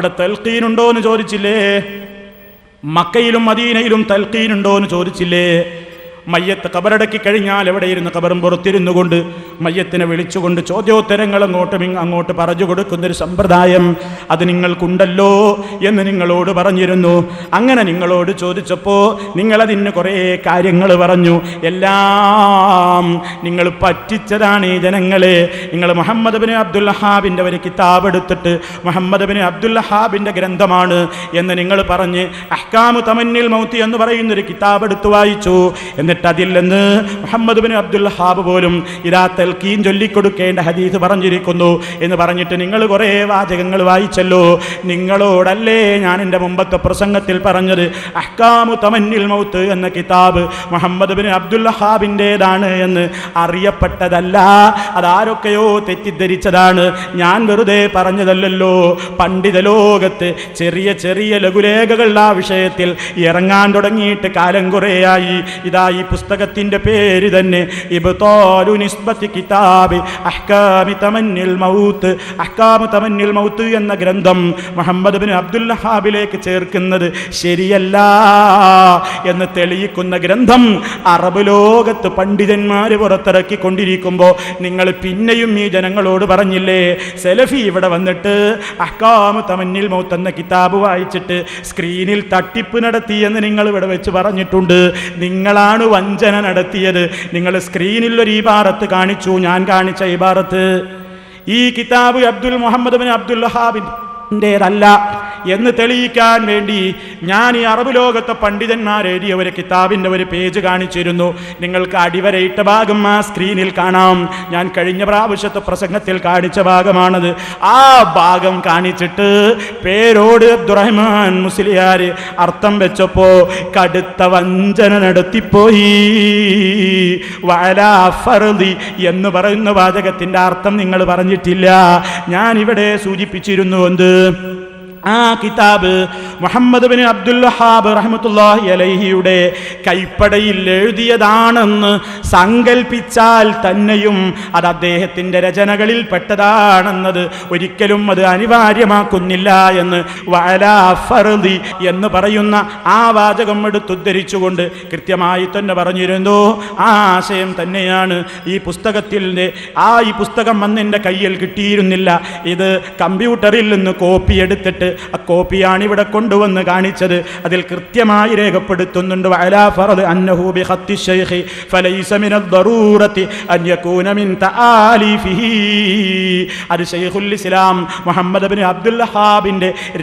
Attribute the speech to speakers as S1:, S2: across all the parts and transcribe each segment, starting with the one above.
S1: അവിടെ തൽക്കീനുണ്ടോ എന്ന് ചോദിച്ചില്ലേ? മക്കയിലും മദീനയിലും തൽക്കീനുണ്ടോ എന്ന് ചോദിച്ചില്ലേ? മയ്യത്ത് കബറടക്കി കഴിഞ്ഞാൽ എവിടെ ഇരുന്ന് കബറും പുറത്തിരുന്നു കൊണ്ട് മയ്യത്തിനെ വിളിച്ചുകൊണ്ട് ചോദ്യോത്തരങ്ങൾ അങ്ങോട്ടും അങ്ങോട്ട് പറഞ്ഞു കൊടുക്കുന്നൊരു സമ്പ്രദായം അത് നിങ്ങൾക്കുണ്ടല്ലോ എന്ന് നിങ്ങളോട് പറഞ്ഞിരുന്നു. അങ്ങനെ നിങ്ങളോട് ചോദിച്ചപ്പോൾ നിങ്ങളതിന് കുറേ കാര്യങ്ങൾ പറഞ്ഞു. എല്ലാം നിങ്ങൾ പറ്റിച്ചതാണ് ഈ ജനങ്ങളെ. നിങ്ങൾ മുഹമ്മദ് ബിൻ അബ്ദുല്ലഹാബിന്റെ ഹാബിന്റെ ഒരു കിതാബ് എടുത്തിട്ട് മുഹമ്മദ് ബിൻ അബ്ദുല്ലഹാബിന്റെ ഹാബിന്റെ ഗ്രന്ഥമാണ് എന്ന് നിങ്ങൾ പറഞ്ഞ് അഹ്കാമു തമന്നിൽ മൗത്തി എന്ന് പറയുന്നൊരു കിതാബ് എടുത്ത് വായിച്ചു. എന്നിട്ട് അതിൽ നിന്ന് മുഹമ്മദ് ബിൻ അബ്ദുൽ ഹാബ് പോലും ഇതാ തൽക്കീൻ ചൊല്ലിക്കൊടുക്കേണ്ട ഹദീസ് പറഞ്ഞിരിക്കുന്നു എന്ന് പറഞ്ഞിട്ട് നിങ്ങൾ കുറേ വാചകങ്ങൾ വായിച്ചല്ലോ. നിങ്ങളോടല്ലേ ഞാൻ എന്റെ മുമ്പത്തെ പ്രസംഗത്തിൽ പറഞ്ഞത്? അഹ്കാമു തമന്നിൽ മൗത്ത് എന്ന കിതാബ് മുഹമ്മദ് ബിൻ അബ്ദുൽ എന്ന് അറിയപ്പെട്ടതല്ല. അതാരൊക്കെയോ തെറ്റിദ്ധരിച്ചതാണ്. ഞാൻ വെറുതെ പറഞ്ഞതല്ലല്ലോ. പണ്ഡിത ലോകത്ത് ചെറിയ ചെറിയ ലഘുലേഖകൾ ആ വിഷയത്തിൽ ഇറങ്ങാൻ തുടങ്ങിയിട്ട് കാലം കുറേയായി. ഇതാ ഈ പുസ്തകത്തിന്റെ പേര് തന്നെ ഇബ്താലു നിസ്ബത്തി കിതാബ് അഹ്കാമി തമന്നിൽ മൗത്ത് അഹ്കാമു തമന്നിൽ മൗത്ത് എന്ന ഗ്രന്ഥം മുഹമ്മദ് ബിൻ അബ്ദുൽ ഹാബിലേക്ക് ചേർക്കുന്നത് ശരിയല്ല എന്ന് തെളിയിക്കുന്ന ഗ്രന്ഥം അറബ് ലോകത്ത് പണ്ഡിതന്മാർ പുറത്തിറക്കിക്കൊണ്ടിരിക്കുമ്പോൾ നിങ്ങൾ പിന്നെയും ഈ ജനങ്ങളോട് പറഞ്ഞില്ലേ സെലഫി ഇവിടെ വന്നിട്ട് അഹ്കാമു തമന്നിൽ മൗത്ത് എന്ന കിതാബ് വായിച്ചിട്ട് സ്ക്രീനിൽ തട്ടിപ്പ് നടത്തി എന്ന് നിങ്ങൾ ഇവിടെ വെച്ച് പറഞ്ഞിട്ടുണ്ട്. നിങ്ങളാണ് വഞ്ചന നടത്തിയത്. നിങ്ങൾ സ്ക്രീനിൽ ഒരു ഇബാറത്ത് കാണിച്ചു ഞാൻ കാണിച്ച ഇബാറത്ത് ഈ കിതാബ് അബ്ദുൽ മുഹമ്മദ് ബിൻ അബ്ദുൽ ഹാബിൻ ന്റേതല്ല എന്ന് തെളിയിക്കാൻ വേണ്ടി ഞാൻ ഈ അറബ് ലോകത്തെ പണ്ഡിതന്മാരെഴുതിയ ഒരു കിതാബിന്റെ ഒരു പേജ് കാണിച്ചിരുന്നു. നിങ്ങൾക്ക് അടിവരയിട്ട ഭാഗം ആ സ്ക്രീനിൽ കാണാം. ഞാൻ കഴിഞ്ഞ പ്രാവശ്യത്തെ പ്രസംഗത്തിൽ കാണിച്ച ഭാഗമാണത്. ആ ഭാഗം കാണിച്ചിട്ട് പേരോട് അബ്ദുറഹ്മാൻ മുസ്ലിയാർ അർത്ഥം വെച്ചപ്പോ കടുത്ത വഞ്ചന നടത്തിപ്പോയി. വഅലാ ഫർദി എന്ന് പറയുന്ന വാചകത്തിന്റെ അർത്ഥം നിങ്ങൾ പറഞ്ഞിട്ടില്ല. ഞാൻ ഇവിടെ സൂചിപ്പിച്ചിരുന്നു എന്ത്? ആ കിതാബ് മുഹമ്മദ് ബിൻ അബ്ദുൽ ഹാബ് അലഹിയുടെ കൈപ്പടയിൽ എഴുതിയതാണെന്ന് സങ്കൽപ്പിച്ചാൽ തന്നെയും അത് അദ്ദേഹത്തിന്റെ രചനകളിൽ പെട്ടതാണെന്നത് ഒരിക്കലും അത് അനിവാര്യമാക്കുന്നില്ല എന്ന് വഅലാ ഫർദി എന്ന് പറയുന്ന ആ വാചകം എടുത്തുദ്ധരിച്ചുകൊണ്ട് കൃത്യമായി തന്നെ പറഞ്ഞിരുന്നു. ആ ആശയം തന്നെയാണ് ഈ പുസ്തകത്തിന്റെ ആ ഈ പുസ്തകം അന്ന് എന്റെ കയ്യിൽ കിട്ടിയിരുന്നില്ല. ഇത് കമ്പ്യൂട്ടറിൽ നിന്ന് കോപ്പി എടുത്തിട്ട് ആ കോപ്പിയാണ് ഇവിടെ കൊണ്ടുവന്ന് കാണിച്ചത് അതിൽ കൃത്യമായി രേഖപ്പെടുത്തുന്നുണ്ട്. അത് ഇസ്ലാം മുഹമ്മദ് ബിൻ അബ്ദുൽ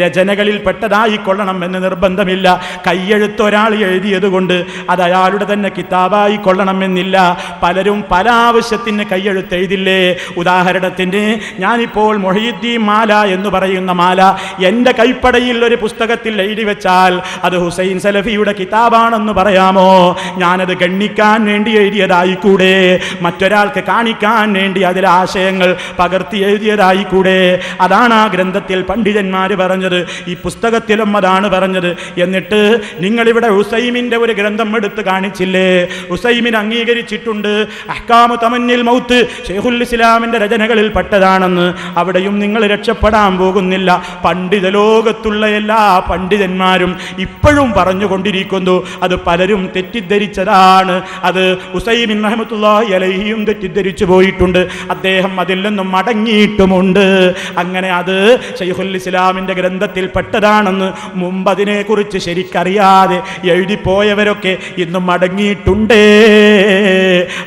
S1: രചനകളിൽ പെട്ടതായിക്കൊള്ളണം എന്ന് നിർബന്ധമില്ല. കയ്യെഴുത്ത് ഒരാൾ എഴുതിയത് കൊണ്ട് അത് അയാളുടെ തന്നെ കിതാബായി കൊള്ളണമെന്നില്ല പലരും പല ആവശ്യത്തിന് കയ്യെഴുത്ത് എഴുതില്ലേ? ഉദാഹരണത്തിന് ഞാനിപ്പോൾ മൊഹീദ്ദീൻ മാല എന്ന് പറയുന്ന മാല എന്റെ കൈപ്പടയിൽ ഒരു പുസ്തകത്തിൽ എഴുതി വെച്ചാൽ അത് ഹുസൈൻ സലഫിയുടെ കിതാബാണെന്ന് പറയാമോ? ഞാനത് ഗണ്ണിക്കാൻ വേണ്ടി എഴുതിയതായിക്കൂടെ മറ്റൊരാൾക്ക് കാണിക്കാൻ വേണ്ടി അതിലെ ആശയങ്ങൾ പകർത്തി എഴുതിയതായിക്കൂടെ അതാണ് ആ ഗ്രന്ഥത്തിൽ പണ്ഡിതന്മാർ പറഞ്ഞത്. ഈ പുസ്തകത്തിലും അതാണ് പറഞ്ഞത്. എന്നിട്ട് നിങ്ങളിവിടെ ഹുസൈമിന്റെ ഒരു ഗ്രന്ഥം എടുത്ത് കാണിച്ചില്ലേ? ഹുസൈമിൻ അംഗീകരിച്ചിട്ടുണ്ട്. അഹ്കാമു തമന്നിൽ മൗത്ത് ഷെയ്ഖുൽ ഇസ്ലാമിന്റെ രചനകളിൽ പെട്ടതാണെന്ന്. അവിടെയും നിങ്ങൾ രക്ഷപ്പെടാൻ പോകുന്നില്ല. പണ്ഡിത ലോകത്തുള്ള എല്ലാ പണ്ഡിതന്മാരും ഇപ്പോഴും പറഞ്ഞുകൊണ്ടിരിക്കുന്നു അത് പലരും തെറ്റിദ്ധരിച്ചതാണ്. അത് ഹുസൈമിൻ റഹ്മത്തുള്ളാഹി അലഹിയും തെറ്റിദ്ധരിച്ചു പോയിട്ടുണ്ട്. അദ്ദേഹം അതിൽ നിന്നും മടങ്ങിയിട്ടുമുണ്ട്. അങ്ങനെ അത് ഷെയ്ഖുൽ ഇസ്ലാമിന്റെ ഗ്രന്ഥത്തിൽ പെട്ടതാണെന്ന് മുമ്പ് അതിനെക്കുറിച്ച് ശരിക്കറിയാതെ എഴുതിപ്പോയവരൊക്കെ ഇന്നും മടങ്ങിയിട്ടുണ്ടേ.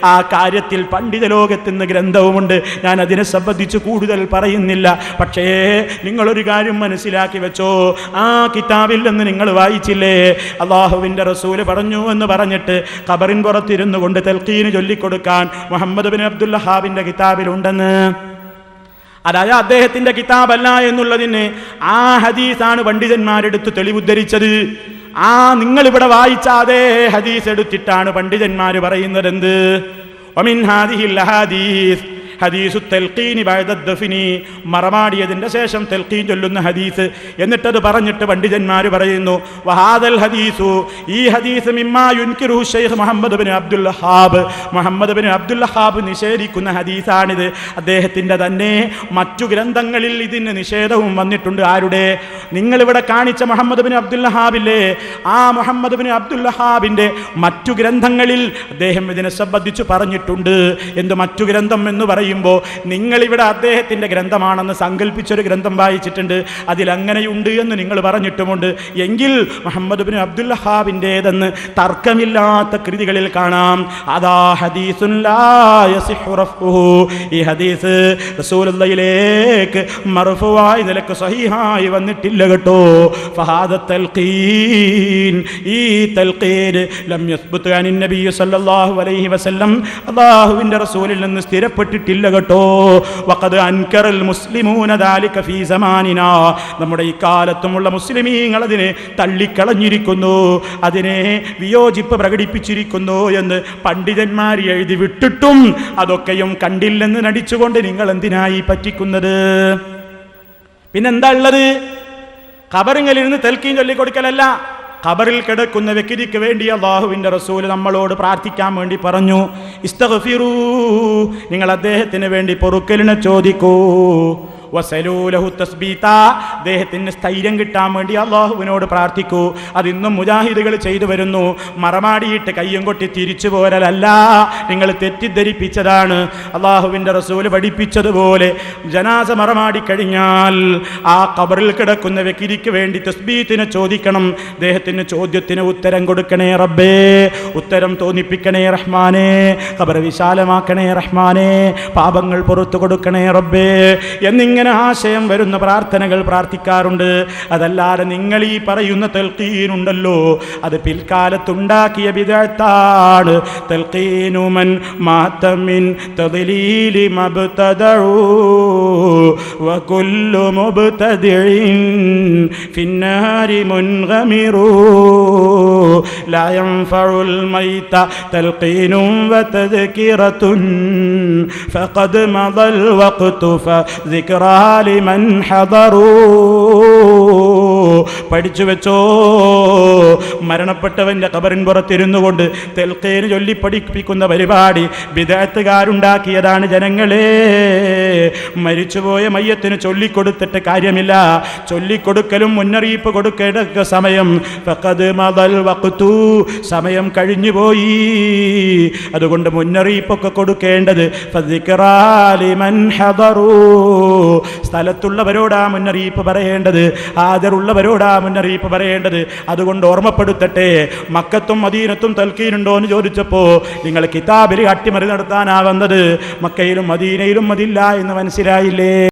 S1: ആ കാര്യത്തിൽ പണ്ഡിത ലോകത്തുനിന്ന് ഗ്രന്ഥവുമുണ്ട്. ഞാൻ അതിനെ സംബന്ധിച്ച് കൂടുതൽ പറയുന്നില്ല. പക്ഷേ നിങ്ങളൊരു കാര്യം മനസ്സിലാക്കി വെച്ചോ? ആ കിതാബിൽ നിന്ന് നിങ്ങൾ വായിച്ചില്ലേ? അള്ളാഹുവിന്റെ റസൂൽ പറഞ്ഞു എന്ന് പറഞ്ഞിട്ട് ഖബറിൻ പുറത്തിരുന്നു കൊണ്ട് തെൽക്കീന് ചൊല്ലിക്കൊടുക്കാൻ മുഹമ്മദ് ബിൻ അബ്ദുല്ലഹാബിന്റെ ഹാബിന്റെ കിതാബിലുണ്ടെന്ന് അതായത് അദ്ദേഹത്തിന്റെ കിതാബല്ല എന്നുള്ളതിന് ആ ഹദീസാണ് പണ്ഡിതന്മാരെടുത്ത് തെളിവുദ്ധരിച്ചത്. ആ നിങ്ങളിവിടെ വായിച്ച അതേ ഹദീസ് എടുത്തിട്ടാണ് പണ്ഡിതന്മാർ പറയുന്നത് എന്ത് ഒമിൻ ഹാദിഹിൽ ഹദീസ് ഹദീസു തെൽക്കീനി ബഅദദ്ദഫിനി മറമാടിയതിന്റെ ശേഷം തെൽക്കീൻ ചൊല്ലുന്ന ഹദീസ്. എന്നിട്ടത് പറഞ്ഞിട്ട് പണ്ഡിതന്മാർ പറയുന്നു വഹാദൽ ഹദീസു. ഈ ഹദീസ് മിമ്മാ Sheikh Muhammad bin Abdul Wahhab Muhammad bin Abdul Wahhab നിഷേധിക്കുന്ന ഹദീസാണിത്. അദ്ദേഹത്തിന്റെ തന്നെ മറ്റു ഗ്രന്ഥങ്ങളിൽ ഇതിന് നിഷേധവും വന്നിട്ടുണ്ട്. ആരുടെ? നിങ്ങളിവിടെ കാണിച്ച മുഹമ്മദ് ബിൻ അബ്ദുൽ ഹാബില്ലേ ആ മുഹമ്മദ് ബിൻ അബ്ദുൽ ഹാബിന്റെ മറ്റു ഗ്രന്ഥങ്ങളിൽ അദ്ദേഹം ഇതിനെ സംബന്ധിച്ച് പറഞ്ഞിട്ടുണ്ട്. എന്ത് മറ്റു ഗ്രന്ഥം എന്ന് പറയുമ്പോൾ നിങ്ങളിവിടെ അദ്ദേഹത്തിന്റെ ഗ്രന്ഥമാണെന്ന് സങ്കല്പിച്ചൊരു ഗ്രന്ഥം വായിച്ചിട്ടുണ്ട്. അതിലങ്ങനെയുണ്ട് എന്ന് നിങ്ങൾ പറഞ്ഞിട്ടുമുണ്ട്. എങ്കിൽ മുഹമ്മദ് ബിൻ അബ്ദുൽ ഹാബിന്റെതെന്ന് തർക്കമില്ലാത്ത കൃതികളിൽ കാണാം. അതാ ഹദീസുൻ ഈ ഹദീസ് റസൂലുള്ളയിലേക്ക് മർഫുവായി നിലയ്ക്ക് സഹിഹായി വന്നിട്ടില്ല കേട്ടോ. ഫഹാദ തൽഖീൻ. ഈ തൽഖീൻ ലം യസ്ബുത്ത് അനിൻ നബി സല്ലല്ലാഹു അലൈഹി വസല്ലം അള്ളാഹുവിന്റെ റസൂലിൽ നിന്ന് സ്ഥിരപ്പെട്ടിട്ടില്ല. കേട്ടോ. വഖദ് അൻകറൽ മുസ്ലിമൂന ദാലിക ഫീ സമാനിന. നമ്മുടെ ഈ കാലത്തുമുള്ള മുസ്ലിമീങ്ങൾ അതിനെ തള്ളിക്കളഞ്ഞിരിക്കുന്നു അതിനെ വിയോജിപ്പ് പ്രകടിപ്പിച്ചിരിക്കുന്നു എന്ന് പണ്ഡിതന്മാർ എഴുതി വിട്ടിട്ടും അതൊക്കെയും കണ്ടില്ലെന്ന് നടിച്ചുകൊണ്ട് നിങ്ങൾ എന്തിനായി പറ്റിക്കുന്നത്? പിന്നെന്താ ഉള്ളത്? ഖബറിങ്ങളിരുന്ന് തെൽക്കീൻ ചൊല്ലിക്കൊടുക്കലല്ല. ഖബറിൽ കിടക്കുന്ന വ്യക്തിക്ക് വേണ്ടി അള്ളാഹുവിന്റെ റസൂൽ നമ്മളോട് പ്രാർത്ഥിക്കാൻ വേണ്ടി പറഞ്ഞു ഇസ്തഗ്ഫിറൂ നിങ്ങൾ അദ്ദേഹത്തിന് വേണ്ടി പൊറുക്കലിനെ ചോദിക്കൂ. അദ്ദേഹത്തിന് സ്ഥൈര്യം കിട്ടാൻ വേണ്ടി അള്ളാഹുവിനോട് പ്രാർത്ഥിക്കൂ. അതിന്നും മുജാഹിദുകൾ ചെയ്തു വരുന്നു. മറമാടിയിട്ട് കയ്യും കൊട്ടി തിരിച്ചു പോരലല്ല. നിങ്ങൾ തെറ്റിദ്ധരിപ്പിച്ചതാണ്. അള്ളാഹുവിന്റെ റസൂൽ പഠിപ്പിച്ചതുപോലെ ജനാസ മറമാടി കഴിഞ്ഞാൽ ആ കബറിൽ കിടക്കുന്ന വ്യക്തിക്ക് വേണ്ടി തസ്ബീത്തിനെ ചോദിക്കണം. അദ്ദേഹത്തിന് ചോദ്യത്തിന് ഉത്തരം കൊടുക്കണേ റബ്ബേ. ഉത്തരം തോന്നിപ്പിക്കണേ റഹ്മാനേ. കബർ വിശാലമാക്കണേ റഹ്മാനേ. പാപങ്ങൾ പുറത്തു കൊടുക്കണേ റബ്ബേ. എന്നിങ്ങനെ ആശയം വരുന്ന പ്രാർത്ഥനകൾ പ്രാർത്ഥിക്കാറുണ്ട് അതല്ലാതെ നിങ്ങൾ ഈ പറയുന്ന തെൽക്കീനുണ്ടല്ലോ അത് പിൽക്കാലത്തുണ്ടാക്കിയ വിദഗ്ധാണ് തെൽക്കീനുമൻ മാത്തമിൻ തദ്ലീലി മബ്തദഉ وكل مبتدع في النار منغمر لا ينفع الميت تلقين وتذكرة فقد مضى الوقت فذكرى لمن حضروا. പഠിച്ചു വെച്ചോ? മരണപ്പെട്ടവന്റെ കബറിൻ പുറത്തിരുന്നു കൊണ്ട് തെൽക്കേന് ചൊല്ലി പഠിപ്പിക്കുന്ന പരിപാടി വിദഗ്ധകാരുണ്ടാക്കിയതാണ് ജനങ്ങളെ. മരിച്ചുപോയ മയ്യത്തിന് ചൊല്ലിക്കൊടുത്തിട്ട് കാര്യമില്ല. ചൊല്ലിക്കൊടുക്കലും മുന്നറിയിപ്പ് കൊടുക്കേണ്ട സമയം. ഫഖദ് വക്കുത്തു സമയം കഴിഞ്ഞുപോയി അതുകൊണ്ട് മുന്നറിയിപ്പൊക്കെ കൊടുക്കേണ്ടത് സ്ഥലത്തുള്ളവരോടാ മുന്നറിയിപ്പ് പറയേണ്ടത്. ഹാജറുള്ളവരോടാ മുന്നറിയിപ്പ് പറയേണ്ടത് അതുകൊണ്ട് ഓർമ്മപ്പെടുത്തട്ടെ. മക്കത്തും മദീനത്തും തൽക്കീനുണ്ടോ എന്ന് ചോദിച്ചപ്പോൾ നിങ്ങൾ കിതാബിൽ അട്ടിമറി നടത്താനാ വന്നത്. മക്കയിലും മദീനയിലും മതില്ല എന്ന് മനസ്സിലായില്ലേ?